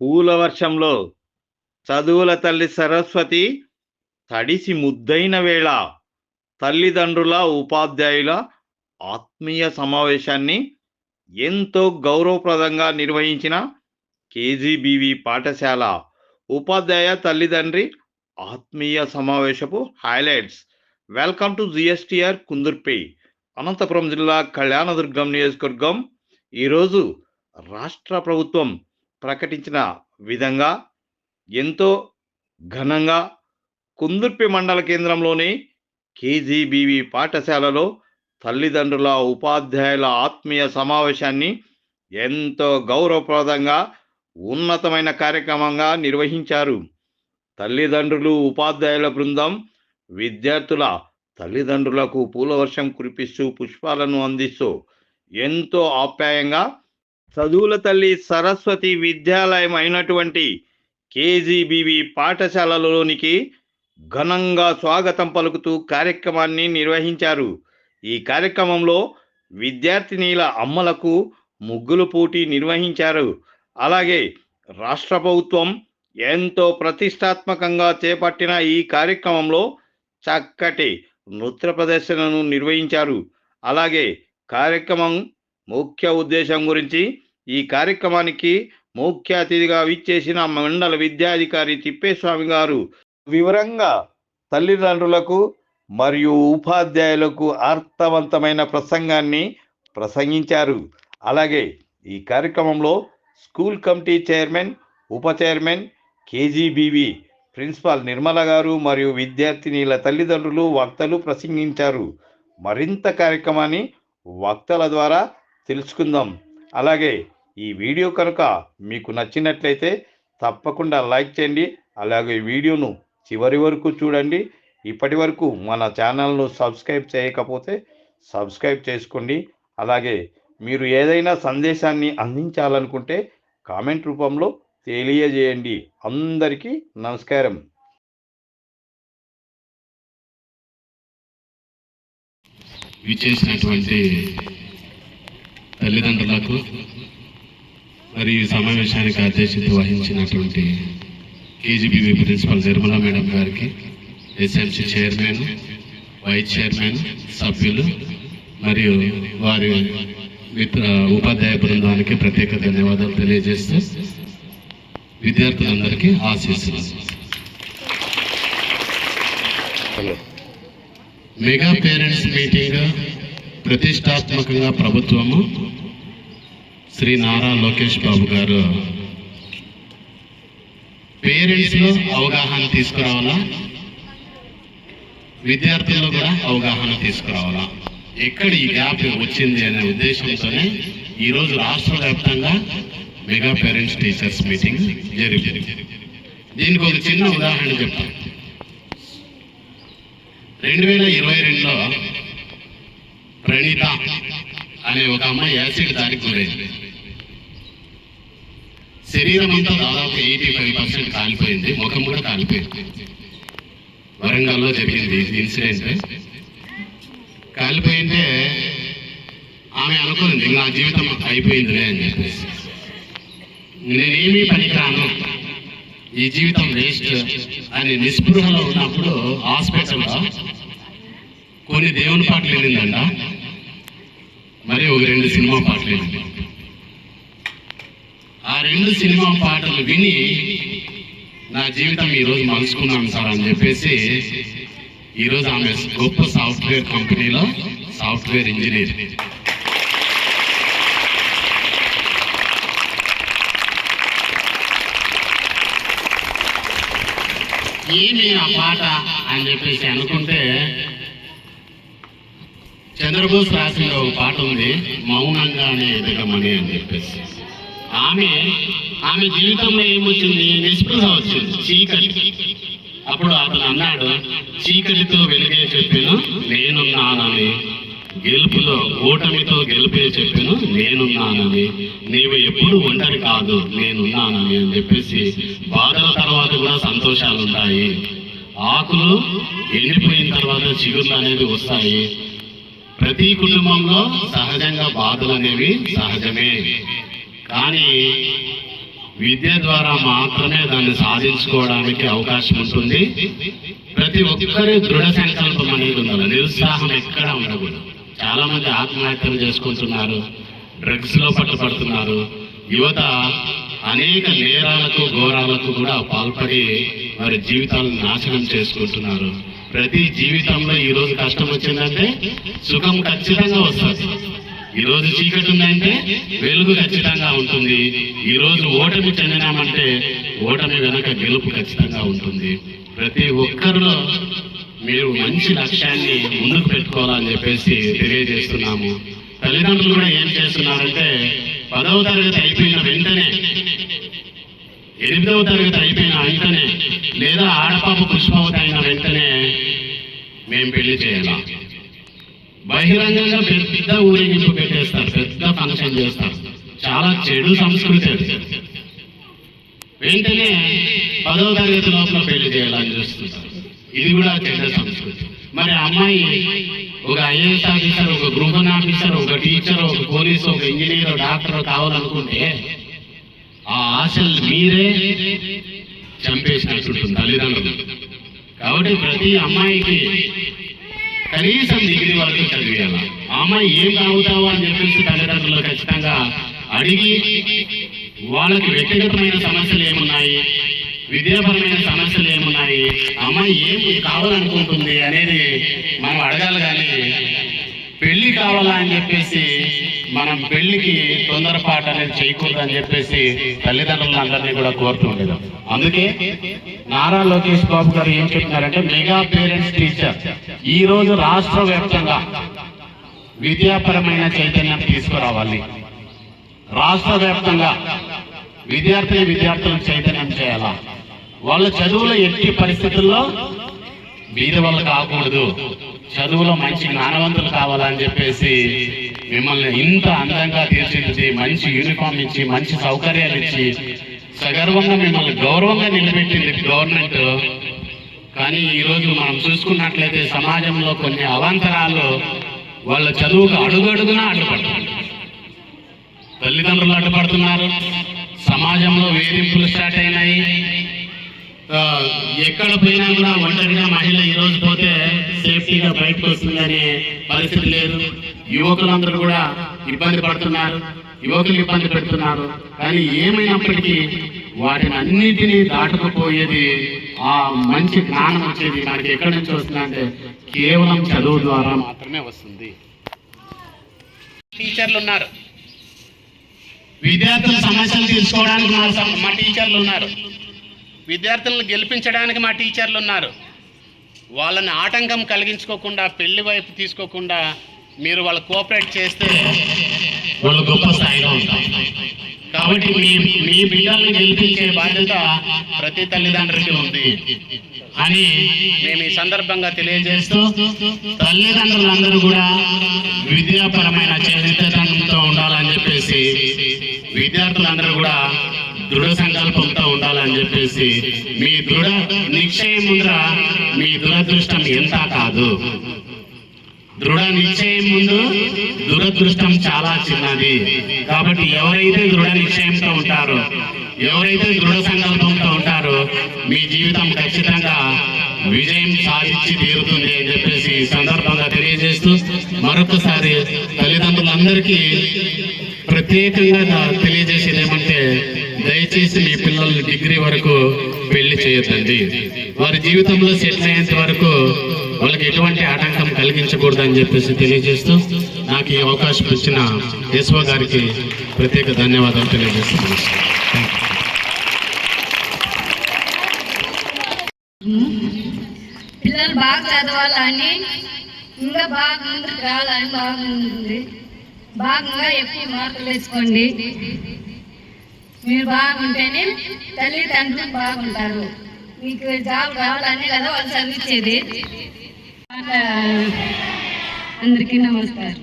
పూల వర్షంలో చదువుల తల్లి సరస్వతి తడిసి ముద్దైన వేళ తల్లిదండ్రుల ఉపాధ్యాయుల ఆత్మీయ సమావేశాన్ని ఎంతో గౌరవప్రదంగా నిర్వహించిన కేజీబీవి పాఠశాల ఉపాధ్యాయ తల్లిదండ్రి ఆత్మీయ సమావేశపు highlights. Welcome to GSTR Kundurpi. Anantapuram జిల్లా కళ్యాణదుర్గం నియోజకవర్గం. ఈరోజు రాష్ట్ర ప్రభుత్వం ప్రకటించిన విధంగా ఎంతో ఘనంగా కుందుర్పి మండల కేంద్రంలోని కేజీబీవి పాఠశాలలో తల్లిదండ్రుల ఉపాధ్యాయుల ఆత్మీయ సమావేశాన్ని ఎంతో గౌరవప్రదంగా ఉన్నతమైన కార్యక్రమంగా నిర్వహించారు. తల్లిదండ్రులు ఉపాధ్యాయుల బృందం విద్యార్థుల తల్లిదండ్రులకు పూలవర్షం కురిపిస్తూ పుష్పాలను అందిస్తూ ఎంతో ఆప్యాయంగా చదువుల తల్లి సరస్వతి విద్యాలయం అయినటువంటి కేజీబీవి పాఠశాలలోనికి ఘనంగా స్వాగతం పలుకుతూ కార్యక్రమాన్ని నిర్వహించారు. ఈ కార్యక్రమంలో విద్యార్థినీల అమ్మలకు ముగ్గులు పోటీ నిర్వహించారు. అలాగే రాష్ట్ర ప్రభుత్వం ఎంతో ప్రతిష్టాత్మకంగా చేపట్టిన ఈ కార్యక్రమంలో చక్కటి నృత్య ప్రదర్శనను నిర్వహించారు. అలాగే కార్యక్రమం ముఖ్య ఉద్దేశం గురించి ఈ కార్యక్రమానికి ముఖ్య అతిథిగా విచ్చేసిన మండల విద్యాధికారి తిప్పేస్వామి గారు. వివరంగా తల్లిదండ్రులకు మరియు ఉపాధ్యాయులకు అర్థవంతమైన ప్రసంగాన్ని ప్రసంగించారు. అలాగే ఈ కార్యక్రమంలో స్కూల్ కమిటీ చైర్మన్ ఉప చైర్మన్ కేజీబీవి ప్రిన్సిపాల్ నిర్మల గారు మరియు విద్యార్థినీల తల్లిదండ్రులు వక్తలు ప్రసంగించారు. మరింత కార్యక్రమాన్ని వక్తల ద్వారా తెలుసుకుందాం. అలాగే ఈ వీడియో కనుక మీకు నచ్చినట్లయితే తప్పకుండా లైక్ చేయండి. అలాగే వీడియోను చివరి వరకు చూడండి. ఇప్పటి వరకు మన ఛానల్ను సబ్స్క్రైబ్ చేయకపోతే సబ్స్క్రైబ్ చేసుకోండి. అలాగే మీరు ఏదైనా సందేశాన్ని అందించాలనుకుంటే కామెంట్ రూపంలో తెలియజేయండి. అందరికీ నమస్కారం. విచ్చేసినటువంటి తల్లిదండ్రులకు మరి ఈ సమావేశానికి అధ్యక్షత వహించినటువంటి కేజీబీవీ ప్రిన్సిపల్ నిర్మలా మేడం గారికి ఎస్ఎంసీ చైర్మన్ వైస్ చైర్మన్ సభ్యులు మరియు వారి మిత్ర ఉపాధ్యాయ బృందానికి ప్రత్యేక ధన్యవాదాలు తెలియజేస్తూ విద్యార్థులందరికీ ఆశీస్సులు. మెగా పేరెంట్స్ మీటింగ్ ప్రతిష్టాత్మకంగా ప్రభుత్వము శ్రీ నారా లోకేష్ బాబు గారు పేరెంట్స్లో అవగాహన తీసుకురావాలా? విద్యార్థుల్లో కూడా అవగాహన తీసుకురావాలా? ఎక్కడ ఈ గ్యాప్ వచ్చింది అనే ఉద్దేశంతోనే ఈరోజు రాష్ట్ర వ్యాప్తంగా మెగా పేరెంట్స్ టీచర్స్ మీటింగ్ జరిగింది. దీనికి ఒక చిన్న ఉదాహరణ చెప్తాను. రెండు వేల ఇరవై రెండులో ప్రణీత అనే ఒక అమ్మాయి యాసిడ్ దానికి గురైంది. శరీరం అంతా దాదాపు ఎయిటీ ఫైవ్ పర్సెంట్ కాలిపోయింది ముఖం కూడా కాలిపోయింది. వరంగల్లో జరిగింది ఇన్సిడెంట్. కాలిపోయింటే ఆమె అనుకుంది నా జీవితం అయిపోయిందిలే అని చెప్పేసి. నేనేమీ పనికిరాను. ఈ జీవితం వేస్ట్ అని నిస్పృహలో ఉన్నప్పుడు హాస్పిటల్లో కొన్ని దేవుని పాటలు వెళ్ళిందంట మరి ఒక రెండు సినిమా పాటలు ఆ రెండు సినిమా పాటలు విని నా జీవితం ఈరోజు మలుచుకున్నాను సార్ అని చెప్పేసి ఈరోజు ఆమె గొప్ప సాఫ్ట్వేర్ కంపెనీలో సాఫ్ట్వేర్ ఇంజనీర్. ఏమి ఆ పాట అని చెప్పేసి అనుకుంటే చంద్రబోస్ రాసిన ఒక పాట ఉంది మౌనంగానే ఎదగమని అని చెప్పేసి. ఆమె ఆమె జీవితంలో ఏమొచ్చింది? నిస్పృహ వచ్చింది చీకటి. అప్పుడు అతను అన్నాడు చీకటితో వెలిగే చెప్పాను నేనున్నానని గెలుపులో ఓటమితో గెలిపే చెప్పాను నేనున్నానని నీవు ఎప్పుడు ఒంటరి కాదు నేనున్నానని అని చెప్పేసి బాధల తర్వాత కూడా సంతోషాలు ఉంటాయి ఆకులు ఎండిపోయిన తర్వాత చిగుర్లు అనేది వస్తాయి. ప్రతి కుటుంబంలో సహజంగా బాధలు అనేవి సహజమే. కానీ విద్య ద్వారా మాత్రమే దాన్ని సాధించుకోవడానికి అవకాశం ఉంటుంది. ప్రతి ఒక్కరి దృఢ సంకల్పం అనేది ఉండాలి. నిరుత్సాహం ఎక్కడ ఉండకూడదు. చాలా మంది ఆత్మహత్యలు చేసుకుంటున్నారు. డ్రగ్స్లో పట్టుబడుతున్నారు. యువత అనేక నేరాలకు ఘోరాలకు కూడా పాల్పడి వారి జీవితాలను నాశనం చేసుకుంటున్నారు. ప్రతి జీవితంలో ఈ రోజు కష్టం వచ్చిందంటే సుఖం ఖచ్చితంగా వస్తుంది. ఈ రోజు చీకటి ఉందంటే వెలుగు ఖచ్చితంగా ఉంటుంది. ఈ రోజు ఓటమి చెందినామంటే ఓటమి వెనక గెలుపు ఖచ్చితంగా ఉంటుంది. ప్రతి ఒక్కరిలో మీరు మంచి లక్ష్యాన్ని ముందుకు పెట్టుకోవాలని చెప్పేసి తెలియజేస్తున్నాము. తల్లిదండ్రులు కూడా ఏం చేస్తున్నారంటే పదవ తరగతి అయిపోయిన వెంటనే ఎనిమిదవ తరగతి అయిపోయిన వెంటనే లేదా ఆడపాప పుష్పవతి అయిన వెంటనే మేము పెళ్ళి చేయాలా? బహిరంగంగా పెద్ద ఊరేగింపు పెట్టేస్తారు పెద్ద ఫంక్షన్ చేస్తారు. చాలా చెడు సంస్కృతి అది. వెంటనే పదవ తరగతి లోపల పెళ్ళి చేయాలని చూస్తుంటారు. ఇది కూడా చెడ్డ సంస్కృతి. మరి అమ్మాయి ఒక ఐఏఎస్ ఆఫీసర్ ఒక గృహణ ఆఫీసర్ ఒక టీచర్ ఒక పోలీసు ఒక ఇంజనీర్ డాక్టర్ కావాలనుకుంటే ఆ ఆశలు మీరే చంపేసినట్టుంటుంది తల్లిదండ్రులు. కాబట్టి ప్రతి అమ్మాయికి కనీసం డిగ్రీ వరకు చదివేయాల? ఆ అమ్మాయి ఏం కావుతావా అని చెప్పేసి తల్లిదండ్రులు ఖచ్చితంగా అడిగి వాళ్ళకి వ్యక్తిగతమైన సమస్యలు ఏమున్నాయి? విద్యాపరమైన సమస్యలు ఏమున్నాయి? అమ్మాయి ఏం కావాలనుకుంటుంది అనేది మనం అడగాలి కానీ పెళ్ళి కావాలా అని చెప్పేసి మనం పెళ్ళికి తొందరపాటు అనేది చేయకూడదని చెప్పేసి తల్లిదండ్రులను అందరినీ కూడా కోరుతూ ఉండేది. అందుకే నారా లోకేష్ బాబు గారు ఏం చెప్తున్నారంటే మెగా పేరెంట్స్ టీచర్ ఈ రోజు రాష్ట్ర వ్యాప్తంగా విద్యాపరమైన చైతన్యం తీసుకురావాలి. రాష్ట్ర వ్యాప్తంగా విద్యార్థి విద్యార్థులకు చైతన్యం చేయాలా? వాళ్ళ చదువులో ఎట్టి పరిస్థితుల్లో బీద వాళ్ళు కాకూడదు. చదువులో మంచి జ్ఞానవంతులు కావాలని చెప్పేసి మిమ్మల్ని ఇంత అందంగా తీర్చిదిద్ది మంచి యూనిఫామ్ ఇచ్చి మంచి సౌకర్యాలు ఇచ్చి సగర్వంగా మిమ్మల్ని గౌరవంగా నిలబెట్టింది గవర్నమెంట్ కానీ ఈ మనం చూసుకున్నట్లయితే సమాజంలో కొన్ని అవాంతరాలు వాళ్ళ చదువుకు అడుగడుగునా అడ్డుపడుతున్నారు తల్లిదండ్రులు అడ్డుపడుతున్నారు. సమాజంలో వేధింపులు స్టార్ట్ అయినాయి. ఎక్కడ పోయినా కూడా ఒంటరిగా మహిళ ఈ రోజు పోతే సేఫ్టీగా బయటకు వస్తుందనే పరిస్థితి లేదు. యువకులందరూ కూడా ఇబ్బంది పడుతున్నారు. యువకులు ఇబ్బంది పెడుతున్నారు. కానీ ఏమైనప్పటికీ వాటిని అన్నిటినీ దాటుకుపోయేది ఆ మంచి జ్ఞానం వచ్చేది మనకి ఎక్కడి నుంచి వస్తుందంటే కేవలం చదువు ద్వారా మాత్రమే వస్తుంది. టీచర్లు ఉన్నారు. విద్యార్థుల సమస్యలు తీసుకోవడానికి మా టీచర్లు ఉన్నారు. విద్యార్థులను గెలిపించడానికి మా టీచర్లు ఉన్నారు. వాళ్ళని ఆటంకం కలిగించుకోకుండా పెళ్ళి వైపు తీసుకోకుండా మీరు వాళ్ళు కోఆపరేట్ చేస్తే వాళ్ళు గొప్ప స్థాయిలో ఉంటారు. కాబట్టి మీ మీ బిడ్డల్ని గెలిపించే బాధ్యత ప్రతి తల్లిదండ్రులకి ఉంది. అని మేము ఈ సందర్భంగా తెలియజేస్తూ తల్లిదండ్రులందరూ కూడా విద్యాపరమైన చరిత్రతో ఉండాలని చెప్పేసి విద్యార్థులందరూ కూడా దృఢ సంకల్పంతో ఉండాలని చెప్పేసి మీ దృఢ నిశ్చయం ముందర మీ దురదృష్టం ఎంత కాదు. దృఢ నిశ్చయం ముందు దురదృష్టం చాలా చిన్నది. కాబట్టి ఎవరైతే దృఢ నిశ్చయంతో ఉంటారో ఎవరైతే దృఢ సంకల్పంతో ఉంటారో మీ జీవితం ఖచ్చితంగా విజయం సాధించి తీరుతుంది అని చెప్పేసి ఈ సందర్భంగా తెలియజేస్తూ మరొకసారి తల్లిదండ్రులందరికీ ప్రత్యేకంగా తెలియజేసేది ఏమంటే దయచేసి మీ పిల్లల్ని డిగ్రీ వరకు పెళ్ళి చేయొద్దండి. వారి జీవితంలో సెటిల్ అయ్యేంత వరకు వాళ్ళకి ఎటువంటి ఆటంకం కలిగించకూడదని చెప్పేసి తెలియజేస్తూ నాకు ఈ అవకాశం ఇచ్చిన యశ్వ గారికి ప్రత్యేక ధన్యవాదాలు తెలియజేస్తున్నాను. పిల్లలు బాగా చదవాలని ఇంకా బాగా ముందుకు రావాలని బాగుంది బాగా ఎక్కువ మార్కులు వేసుకోండి మీరు బాగుంటేనే తల్లిదండ్రులు బాగుంటారు. మీకు జాబ్ రావాలని కదా వాళ్ళు చదివించేది అందరికీ నమస్కారం.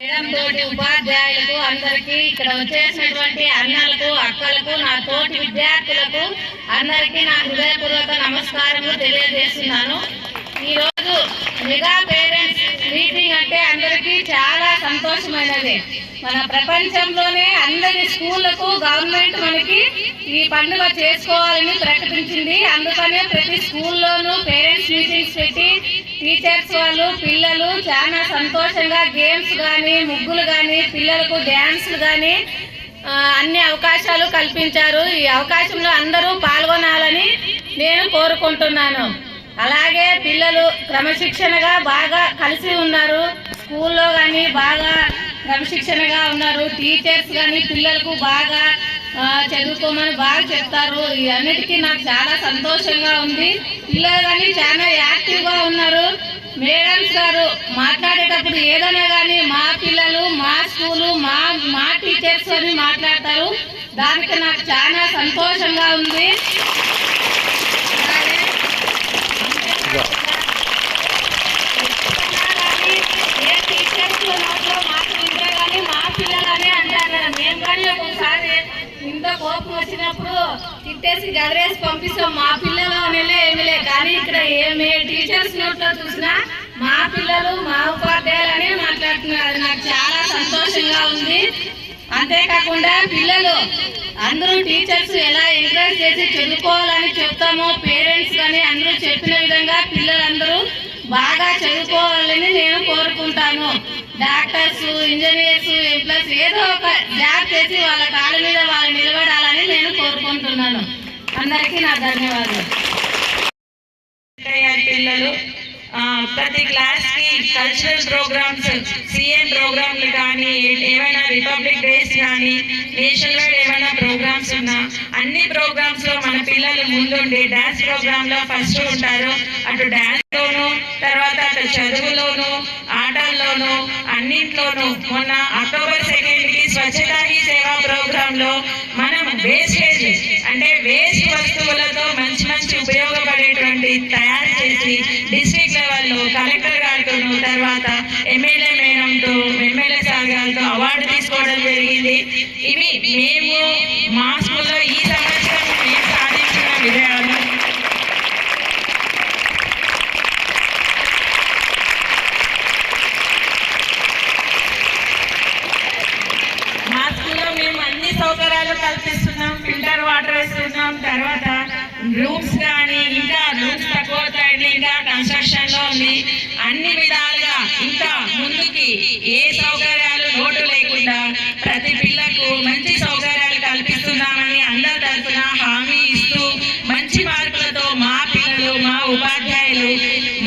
మేడం తోటి ఉపాధ్యాయులకు అందరికీ ఇక్కడ వచ్చేసినటువంటి అన్నలకు అక్కలకు నా తోటి విద్యార్థులకు అందరికీ నా హృదయపూర్వక నమస్కారములు తెలియజేస్తున్నాను. ఈరోజు మెగా పేరెంట్స్ మీటింగ్ అంటే అందరికీ చాలా సంతోషమైనది. మన ప్రపంచంలోనే అందరి స్కూళ్ళకు గవర్నమెంట్ మనకి ఈ పండుగ చేసుకోవాలని ప్రకటించింది. అందుకనే ప్రతి స్కూల్లోనూ పేరెంట్స్ మీటింగ్స్ పెట్టి టీచర్స్ వాళ్ళు పిల్లలు చాలా సంతోషంగా గేమ్స్ కానీ ముగ్గులు కానీ పిల్లలకు డ్యాన్సులు కానీ అన్ని అవకాశాలు కల్పించారు. ఈ అవకాశంలో అందరూ పాల్గొనాలని నేను కోరుకుంటున్నాను. అలాగే పిల్లలు క్రమశిక్షణగా బాగా కలిసి ఉన్నారు. స్కూల్లో కానీ బాగా క్రమశిక్షణగా ఉన్నారు. టీచర్స్ కానీ పిల్లలకు బాగా చదువుకోమని బాగా చెప్తారు. ఇవన్నిటికీ నాకు చాలా సంతోషంగా ఉంది. పిల్లలు కానీ చాలా యాక్టివ్గా ఉన్నారు. మేడమ్స్ గారు మాట్లాడేటప్పుడు ఏదైనా కానీ మా పిల్లలు మా స్కూలు మా మా టీచర్స్ అని మాట్లాడతారు. దానికి నాకు చాలా సంతోషంగా ఉంది అలాగే కానీ ఏ టీచర్స్ నోట్లో మాట వింటే కానీ మా పిల్లలని అంటారు మేము కానీ ఒకసారి ఇంత కోపం వచ్చినప్పుడు తిట్టేసి గదిరేసి పంపిస్తాం. మా పిల్లలు అనేలే ఏమిలే. కానీ ఇక్కడ ఏమి టీచర్స్ నోట్లో చూసినా మా పిల్లలు మా ఉపాధ్యాయులని మాట్లాడుతున్నారు. అది నాకు చాలా సంతోషంగా ఉంది. అంతేకాకుండా పిల్లలు అందరూ టీచర్స్ ఎలా ఎంకరేజ్ చేసి చదువుకోవాలని చెప్తామో పేరెంట్స్ కానీ అందరూ చెప్పిన విధంగా పిల్లలందరూ బాగా చదువుకోవాలని నేను కోరుకుంటాను. డాక్టర్స్ ఇంజనీర్స్ ఎంప్లస్ ఏదో చేసి వాళ్ళ కాళ్ళ మీద వాళ్ళు నిలబడాలని నేను కోరుకుంటున్నాను. అందరికీ నా ధన్యవాదాలు. పిల్లలు ప్రతి క్లాస్కి కల్చరల్ ప్రోగ్రామ్స్ సిఎం ప్రోగ్రాంలు కానీ ఏమైనా రిపబ్లిక్ డేస్ కానీ నేషనల్ వైడ్ ఏమైనా ప్రోగ్రామ్స్ ఉన్నా అన్ని ప్రోగ్రామ్స్లో మన పిల్లలు ముందుండి డాన్స్ ప్రోగ్రామ్లో ఫస్ట్ ఉంటారు. అటు డాన్స్ లోను తర్వాత అటు చదువులోను ఆటల్లోను అన్నింట్లోనూ మొన్న అక్టోబర్ సెకండ్కి స్వచ్ఛతా హీ సేవా ప్రోగ్రామ్లో మనం వేస్టేజ్ అంటే వేస్ట్ వస్తువులతో మంచి మంచి ఉపయోగపడేటువంటి తయారు చేసి డిస్ట్రిక్ట్ లెవెల్లో కలెక్టర్ గారితో తర్వాత ఎమ్మెల్యే మేడంతో ఎమ్మెల్యే సార్ గారితో అవార్డు తీసుకోవడం జరిగింది. ఇవి మేము మా స్కూల్లో ఈ సంవత్సరం మేము సాధించిన విజయాలు మా స్కూల్లో మేము అన్ని సౌకర్యాలు కల్పిస్తున్నాం ఫిల్టర్ వాటర్ తర్వాత రూమ్స్ కానీ ఇంకా రూమ్స్ తక్కువ అవుతాయండి ఇంకా కన్స్ట్రక్షన్లో ఉంది. అన్ని విధాలుగా ఇంకా ముందుకి ఏ సౌకర్యాలు లోటు లేకుండా ప్రతి పిల్లకు మంచి సౌకర్యాలు కల్పిస్తున్నామని అందరి తరఫున హామీ ఇస్తూ మంచి మార్కులతో మా పిల్లలు మా ఉపాధ్యాయులు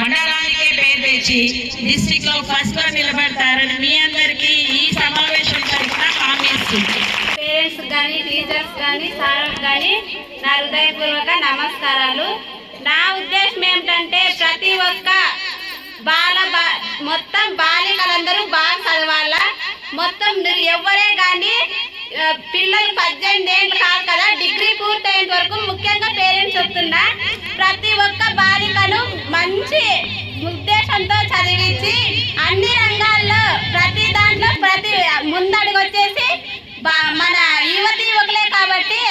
మండలానికే పేరు తెచ్చి డిస్టిక్లో ఫస్ట్లో నిలబడతారని మీ అందరికీ ఈ సమావేశం తరఫున హామీ ఇస్తుంది టీచర్స్ కానీ సార్ కానీ నా హృదయపూర్వక నమస్కారాలు. నా ఉద్దేశం ఏమిటంటే ప్రతి ఒక్క బాల మొత్తం బాలికలందరూ బాగా చదవాలా. మొత్తం మీరు ఎవరే కానీ పిల్లలు పద్దెనిమిది ఏళ్ళు కాదు కదా డిగ్రీ పూర్తయ్యేంత వరకు ముఖ్యంగా పేరెంట్స్ చెప్తున్నా ప్రతి ఒక్క బాలికను మంచి ఉద్దేశంతో చదివించి అన్ని రంగాల్లో ప్రతి దాంట్లో ప్రతి ముందడుగు వచ్చేసి బా- మన యువతి యువకులే కాబట్టి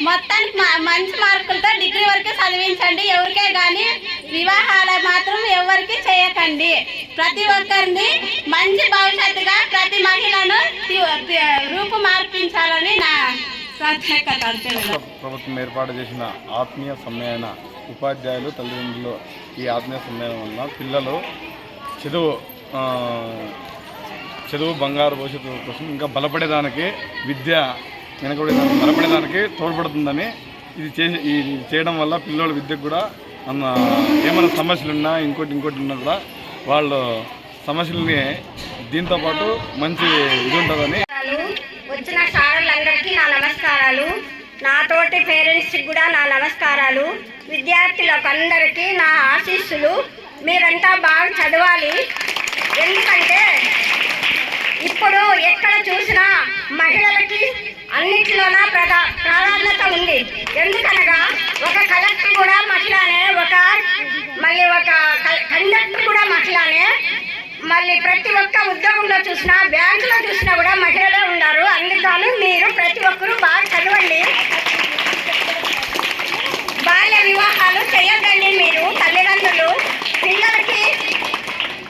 మొత్తానికి మా- మంచి మార్కులతో డిగ్రీ వరకు చదివించండి. ఎవరికే కానీ వివాహాలు మాత్రం ఎవరికి చేయకండి. ప్రతి ఒక్కరిని మంచి భవిష్యత్తుగా ప్రతి మహిళను రూపు మార్పించాలని నా ప్రభుత్వం ఏర్పాటు చేసిన ఆత్మీయ సమ్మేళన ఉపాధ్యాయులు తల్లిదండ్రులు ఈ ఆత్మీయ సమ్మేళనం వల్ల పిల్లలు చదువు చదువు బంగారు భవిష్యత్తు కోసం ఇంకా బలపడేదానికి విద్య వెనకబడేదానికి దానికి తోడ్పడుతుందని ఇది చేసి ఇది చేయడం వల్ల పిల్లల విద్యకు కూడా ఏమైనా సమస్యలు ఉన్నా ఇంకోటి ఇంకోటి ఉన్నా కూడా వాళ్ళు సమస్యల్ని దీంతో పాటు మంచి ఇది ఉంటుందని వచ్చిన సారులందరికీ నా నమస్కారాలు. నాతోటి పేరెంట్స్కి కూడా నా నమస్కారాలు. విద్యార్థులకు అందరికీ నా ఆశీస్సులు. మీరంతా బాగా చదవాలి. ఎందుకంటే ఇప్పుడు ఎక్కడ చూసినా మహిళలకి అన్నిటిలోన ప్రధా ప్రాధాన్యత ఉంది. ఎందుకనగా ఒక కలెక్టర్ కూడా మహిళనే ఒక మళ్ళీ ఒక కండక్టర్ కూడా మహిళనే మళ్ళీ ప్రతి ఒక్క ఉద్యోగంలో చూసినా బ్యాంకులో చూసినా కూడా మహిళలే ఉన్నారు. అందుకని మీరు ప్రతి ఒక్కరూ బాగా చదవండి. బాల్య వివాహాలు చేయకండి మీరు తల్లిదండ్రులు. పిల్లలకి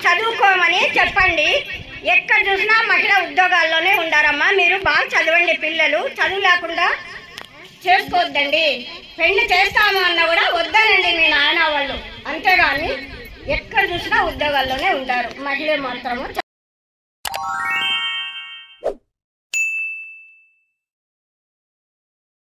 చదువుకోమని చెప్పండి. ఎక్కడ చూసినా మహిళా ఉద్యోగాల్లోనే ఉండారమ్మా. మీరు బాగా చదవండి పిల్లలు. చదువు లేకుండా చేసుకోవద్దండి. పెళ్ళి చేస్తాము అన్న కూడా వద్దనండి మీ నాయన వాళ్ళు. అంతేగాని ఎక్కడ చూసినా ఉద్యోగాల్లోనే ఉంటారు. మహిళ మాత్రము